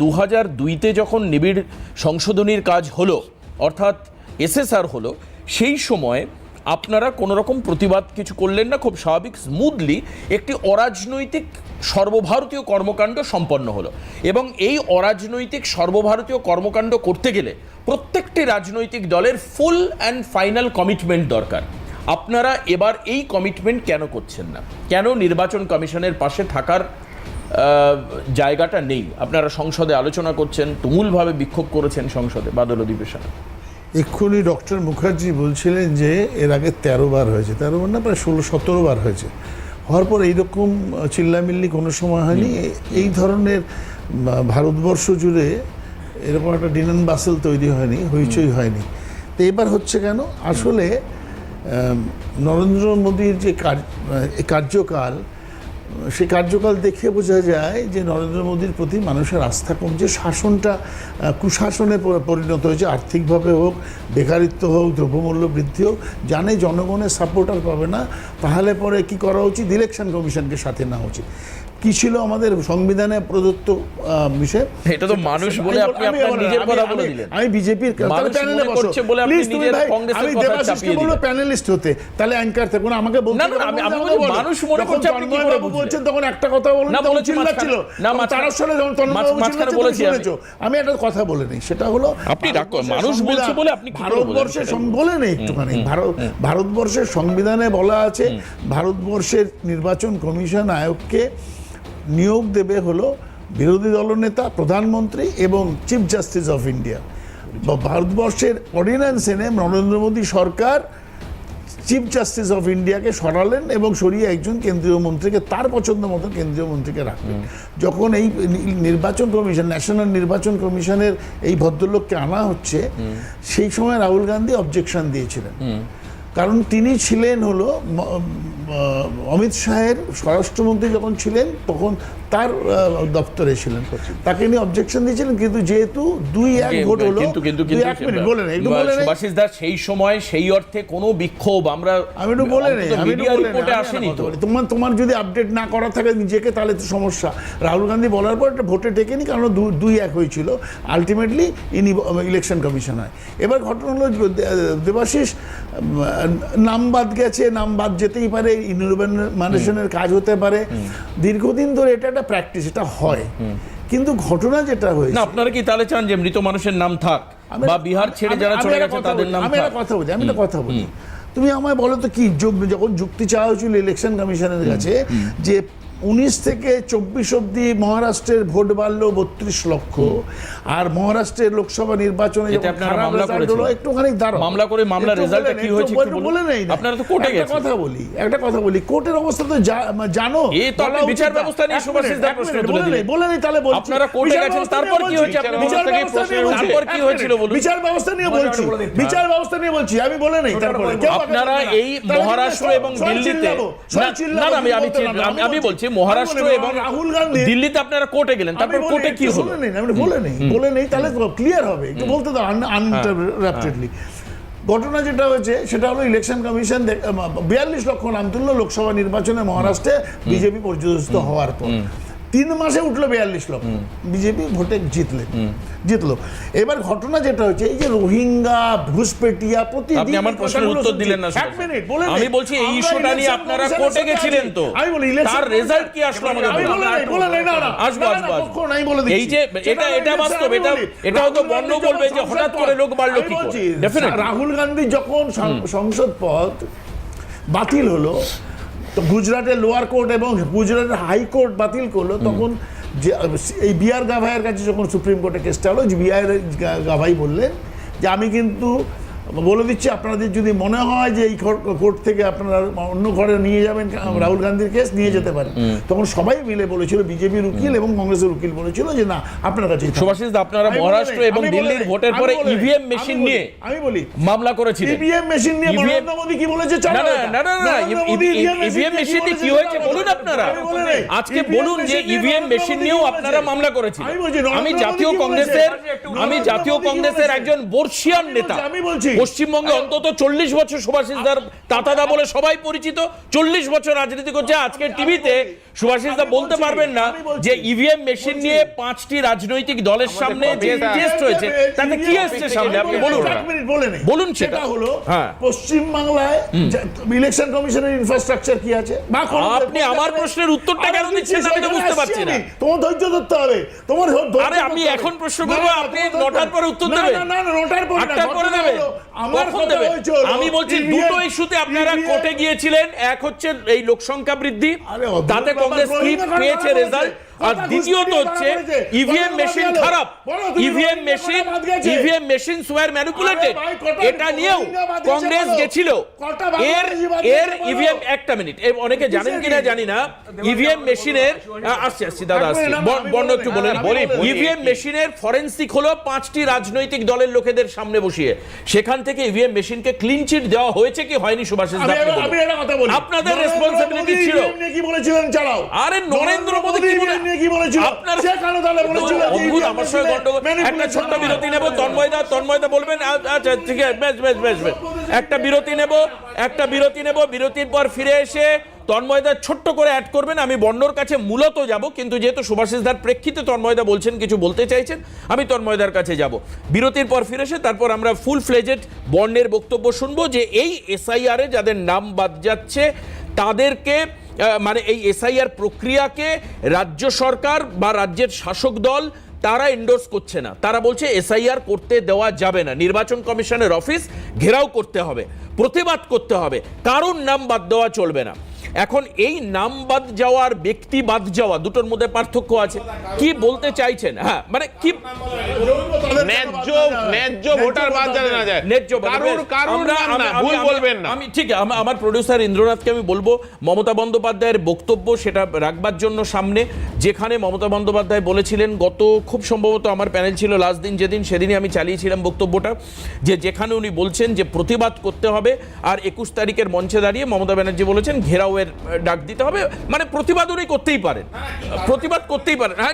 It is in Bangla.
দু হাজার দুইতে যখন নিবিড় সংশোধনীর কাজ হলো, অর্থাৎ এসএসআর হলো, সেই সময় আপনারা কোনো রকম প্রতিবাদ কিছু করলেন না, খুব স্বাভাবিক স্মুথলি একটি অরাজনৈতিক সর্বভারতীয় কর্মকাণ্ড সম্পন্ন হলো। এবং এই অরাজনৈতিক সর্বভারতীয় কর্মকাণ্ড করতে গেলে প্রত্যেকটি রাজনৈতিক দলের ফুল অ্যান্ড ফাইনাল কমিটমেন্ট দরকার। আপনারা এবার এই কমিটমেন্ট কেন করছেন না? কেন নির্বাচন কমিশনের পাশে থাকার জায়গাটা নেই। আপনারা সংসদে আলোচনা করছেন তুমুলভাবে বিক্ষোভ করেছেন সংসদে বাদল অধিবেশনে এক্ষুনি ডক্টর মুখার্জি বলছিলেন যে এর আগে তেরো বার হয়েছে। তেরো বার না প্রায় ষোলো সতেরো বার হয়েছে। হওয়ার পর এইরকম চিল্লামিল্লি কোনো সময় হয়নি। এই ধরনের ভারতবর্ষ জুড়ে এরকম একটা ডিনান বাসেল তৈরি হয়নি হইচই হয়নি। তো এবার হচ্ছে কেন? আসলে নরেন্দ্র মোদীর যে কার্যকাল সেই কার্যকাল দেখে বোঝা যায় যে নরেন্দ্র মোদীর প্রতি মানুষের আস্থা কমছে শাসনটা কুশাসনে পরিণত হয়েছে, আর্থিকভাবে হোক, বেকারিত্ব হোক, দ্রব্যমূল্য বৃদ্ধি হোক, জানে জনগণের সাপোর্ট আর পাবে না, তাহলে পরে কি করা উচিত? ইলেকশন কমিশনকে সাথে নেওয়া উচিত। কি ছিল আমাদের সংবিধানে প্রদত্ত বিষয়? এটা তো মানুষ বলে আমি- আপনি আপনার নিজের কথা বলে দিলেন। আমি বিজেপির মনে বলে আপনি নিজের কংগ্রেসের কথা চাপিয়ে দিলেন। প্যানেলিস্ট হতে। তাহলে অ্যাঙ্কার থাকুন আমাকে বলতে না, না, আমি- আমি মানুষ মনে করছে আপনি কি করে বলছেন? তখন একটা কথা বলুন না, বলেছি চিল্লাচ্ছিল। না, তার যখন মাঝখানে বলেছি আমি। একটা কথা বলে নেই সেটা হলো আপনি রাগ মানুষ বলছে বলে আপনি ভারতবর্ষের বলে নেই একটুখানি। ভারত ভারতবর্ষের সংবিধানে বলা আছে ভারতবর্ষের নির্বাচন কমিশন আয়োগকে নিয়োগ দেবে হলো বিরোধী দলনেতা প্রধানমন্ত্রী এবং চিফ জাস্টিস অফ ইন্ডিয়া বা ভারতবর্ষের অর্ডিন্যান্স এনে নরেন্দ্র মোদী সরকার চিফ জাস্টিস অফ ইন্ডিয়াকে সরালেন এবং সরিয়ে একজন কেন্দ্রীয় মন্ত্রীকে তার পছন্দ মতো কেন্দ্রীয় মন্ত্রীকে রাখলেন। যখন এই নির্বাচন কমিশন ন্যাশনাল নির্বাচন কমিশনের এই ভদ্রলোককে আনা হচ্ছে সেই সময় রাহুল গান্ধী অবজেকশন দিয়েছিলেন। কারণ তিনি ছিলেন হলো অমিত শাহের স্বরাষ্ট্রমন্ত্রী যখন ছিলেন তখন তার দপ্তরে ছিলেন। তাকে নিয়ে অবজেকশন দিয়েছিলেন কিন্তু যেহেতু দুই এক ভোট হলো কিন্তু কিন্তু কিন্তু বলে নেই একটু বলে নেই সুভাষিস দাস সেই সময় সেই অর্থে কোনো বিক্ষোভ আমরা আমি একটু বলে নেই আমি রিপোর্টে আসেনি তো। তোমার তোমার যদি আপডেট না করা থাকে নিজেকে তাহলে তো সমস্যা। রাহুল গান্ধী বলার পর একটা ভোটে টেকেনি কারণ দুই এক হয়েছিল। আলটিমেটলি ইনি ইলেকশন কমিশন হয়। এবার ঘটনা হলো দেবাশিস নাম বাদ গেছে নাম বাদ যেতেই পারে ইনভেনশনের কাজ হতে পারে। দীর্ঘদিন ধরে এটা একটা প্র্যাকটিস এটা হয়। কিন্তু ঘটনা যেটা হয়েছে না আপনারা কি তাহলে চান যে মৃত মানুষের নাম থাক? বা বিহার ছেড়ে যারা চলে গেছে তাদের নাম আমি একটা কথা বলি আমি একটা কথা বলি। তুমি আমায় বলো তো কি যখন যুক্তি চাওয়া হয়েছিল ইলেকশন কমিশনের কাছে যে উনিশ থেকে চব্বিশ অব্দি মহারাষ্ট্রের ভোট বাড়লো বত্রিশ লক্ষ আর মহারাষ্ট্রের লোকসভা নির্বাচনে। একটুখানি মামলা করে মামলার একটু কি হয়েছে একটু একটু বলুন। বলে নেই আপনারা তো কোর্টে গেছেন। কথা বলি একটা কথা বলি কোর্টের অবস্থা তো জানো এ তো আপনি বিচার ব্যবস্থা নিয়ে এক সুভাষিস মিনিট, দার এক প্রশ্ন তুলে দিলেন। বলে নেই তাহলে বলছি আপনারা কোর্টে বিচার গেছেন, ব্যবস্থা তারপর নিয়ে কি বলছি। হয়েছে? আপনি বিচার ব্যবস্থা নিয়ে তারপর কি হয়েছিল বলুন? বিচার ব্যবস্থা নিয়ে বলছি বিচার ব্যবস্থা নিয়ে বলছি আমি বলে নেই তারপরে আপনারা এই মহারাষ্ট্র এবং দিল্লিতে না, না না, আমি বলছি মহারাষ্ট্র এবং রাহুল গান্ধী দিল্লিতে আপনারা কোর্টে গেলেন। তারপর কোর্টে কি হলো? নেই আমি বলে নেই বলে নেই তাহলে ক্লিয়ার হবে। একটু বলতে দাও আনইন্টারাপ্টেডলি ঘটনা যেটা হয়েছে সেটা হলো ইলেকশন কমিশন বিয়াল্লিশ লক্ষ নাম তুললো লোকসভা নির্বাচনে মহারাষ্ট্রে বিজেপি পর্যদস্ত হওয়ার পর। তিন মাসে উঠল বিয়াল্লিশ লক্ষ বিজেপি ভোটে জিতলে। জিতলো। এবার ঘটনা যেটা হচ্ছে এই যে রোহিঙ্গা ঘুষপেটিয়া প্রতি আপনি আমার প্রশ্নের উত্তর দিলেন না এক সুভাষ। মিনিট বলে আমি বলছি এই ইস্যুটা নিয়ে আপনারা কোর্টে গেছিলেন তো। আমি বলি তার রেজাল্ট কি আসলো আমাকে আমি। বলে না, না, আসব, না, আসব, আসব। আমি বলে দিচ্ছি। এই যে এটা এটা বাস্তব। এটা এটা হয়তো রাহুল গান্ধী বলবে যে হঠাৎ করে লোক বাড়লো কি করে? রাহুল গান্ধী যখন সংসদ পদ বাতিল হলো তো গুজরাটের লোয়ার কোর্ট এবং গুজরাটের হাইকোর্ট বাতিল করল তখন যে এই বিআর গাভাইয়ের কাছে যখন সুপ্রিম কোর্টে কেসটা হলো যে বিআর গাভাই বললেন যে আমি কিন্তু বলে দিচ্ছি আপনাদের যদি মনে হয় যে এই কোর্ট থেকে আপনারা অন্য ঘরে নিয়ে যাবেন রাহুল গান্ধীর কেস নিয়ে যেতে পারেন। তখন সবাই মিলে বলেছিল বিজেপির উকিল এবং কংগ্রেসের উকিল বলেছিল যে না আপনার কাছে সুভাষিস আপনারা আমি মহারাষ্ট্র এবং দিল্লির ভোটের পরে ইভিএম মেশিন নিয়ে আমি বলি। মামলা করেছিলেন। ইভিএম মেশিন নিয়ে নরেন্দ্র মোদী কি বলেছে না, না, না, না, না, নরেন্দ্র ই- মোদী ই- EVM EVM মেশিন নিয়ে কি হয়েছে বলুন আপনারা। আজকে বলুন যে ইভিএম মেশিন নিয়েও আপনারা মামলা করেছিলেন। আমি নরেন্দ্র জাতীয় কংগ্রেসের আমি জাতীয় কংগ্রেসের একজন বর্ষিয়ান নেতা। আমি বলছি। পশ্চিমবঙ্গে অন্তত চল্লিশ বছর সুভাষিস দার তাতাদা বলে সবাই পরিচিত। চল্লিশ বছর রাজনীতি করছে। আজকে টিভিতে সুভাষিস দা বলতে পারবেন না যে ইভিএম মেশিন নিয়ে পাঁচটি রাজনৈতিক দলের সামনে যে টেস্ট হয়েছে তাতে কি এসছে সামনে? আপনি বলুন। বলুন। সেটা। হলো হ্যাঁ। পশ্চিম বাংলায় ইলেকশন কমিশনের ইনফ্রাস্ট্রাকচার কি আছে? আপনি আমার প্রশ্নের উত্তরটা কেন আমি দিচ্ছেন আমি তো বুঝতে পারছি না। তোমার ধৈর্য ধরতে হবে। তোমার আরে আমি এখন প্রশ্ন করব, আপনি নটার পরে উত্তর দেবেন। না না নটার পরে আটটার পরে দেবেন? আমার আমি বলছি দুটো ইস্যুতে আপনারা কোর্টে গিয়েছিলেন এক হচ্ছে এই লোকসংখ্যা বৃদ্ধি তাতে কংগ্রেস কি পেয়েছে রেজাল্ট? আর দ্বিতীয়ত হচ্ছে? ইভিএম মেশিন খারাপ ইভিএম মেশিন? ইভিএম মেশিন সোয়ার ম্যানিপুলেটেড এটা নিয়েও কংগ্রেস গেছিল এর এর ইভিএম একটা মিনিট অনেকে জানেন কিনা জানি না ইভিএম মেশিনের আসছে আসছি দাদা আসছি বর্ণ- একটু দিই, বলে। ইভিএম মেশিনের ফরেন্সিক হলো পাঁচটি রাজনৈতিক দলের লোকেদের সামনে বসিয়ে সেখান থেকে ইভিএম মেশিনকে ক্লিন চিট দেওয়া হয়েছে কি হয়নি সুভাষ আপনাদের রেসপন্সিবিলিটি ছিল কি বলেছিলেন চালাও আরে নরেন্দ্র মোদী কি বলে নিয়ে কি বলেছিল? আপনার সেখানে তাহলে বলেছিল? অদ্ভুত আমার সঙ্গে গন্ডগোল একটা ছোট্ট বিরতি নেব তন্ময়দা তন্ময়দা বলবেন আচ্ছা ঠিক আছে বেশ বেশ বেশ বেশ। একটা বিরতি নেব একটা বিরতি নেব বিরতির পর ফিরে এসে তন্ময়দা ছোট্ট করে অ্যাড করবেন। আমি বন্যর কাছে মূলত যাব কিন্তু যেহেতু সুভাষিস দার প্রেক্ষিতে তন্ময়দা বলছেন কিছু বলতে চাইছেন আমি তন্ময়দার কাছে যাব। বিরতির পর ফিরে এসে তারপর আমরা ফুল ফ্লেজেড বন্যের বক্তব্য শুনব যে এই এসআইআর যাদের নাম বাদ যাচ্ছে তাদেরকে মানে এই এসআইআর প্রক্রিয়াকে রাজ্য সরকার বা রাজ্যের শাসক দল, তারা এন্ডোর্স করছে না। তারা বলছে এসআইআর করতে দেওয়া যাবে না। নির্বাচন কমিশনের অফিস ঘেরাও করতে হবে, প্রতিবাদ করতে হবে। কারণ নাম বাদ দেওয়া চলবে না। এখন এই নাম বাদ যাওয়ার, ব্যক্তি বাদ যাওয়া, দুটোর মধ্যে পার্থক্য আছে। কি বলতে চাইছেন? হ্যাঁ মানে কি ন্যায্য টাকা ন্যায্য ভোটার বাদ জানে না। যায়। ন্যায্য কারুর কারুর নাম না আমি- আমি- ভুল বলবেন না। আমি ঠিক আমার প্রডিউসার ইন্দ্রনাথকে আমি বলব মমতা বন্দ্যোপাধ্যায়ের বক্তব্য সেটা রাখবার জন্য সামনে। যেখানে মমতা বন্দ্যোপাধ্যায় বলেছিলেন গত খুব সম্ভবত আমার প্যানেল ছিল লাস্ট দিন যেদিন সেদিনই আমি চালিয়েছিলাম বক্তব্যটা যে যেখানে উনি বলছেন যে প্রতিবাদ করতে হবে আর একুশ তারিখের মঞ্চে দাঁড়িয়ে মমতা ব্যানার্জি বলেছেন ঘেরাওয়ের ডাক দিতে হবে। মানে প্রতিবাদ উনি করতেই পারেন। প্রতিবাদ করতেই পারেন। হ্যাঁ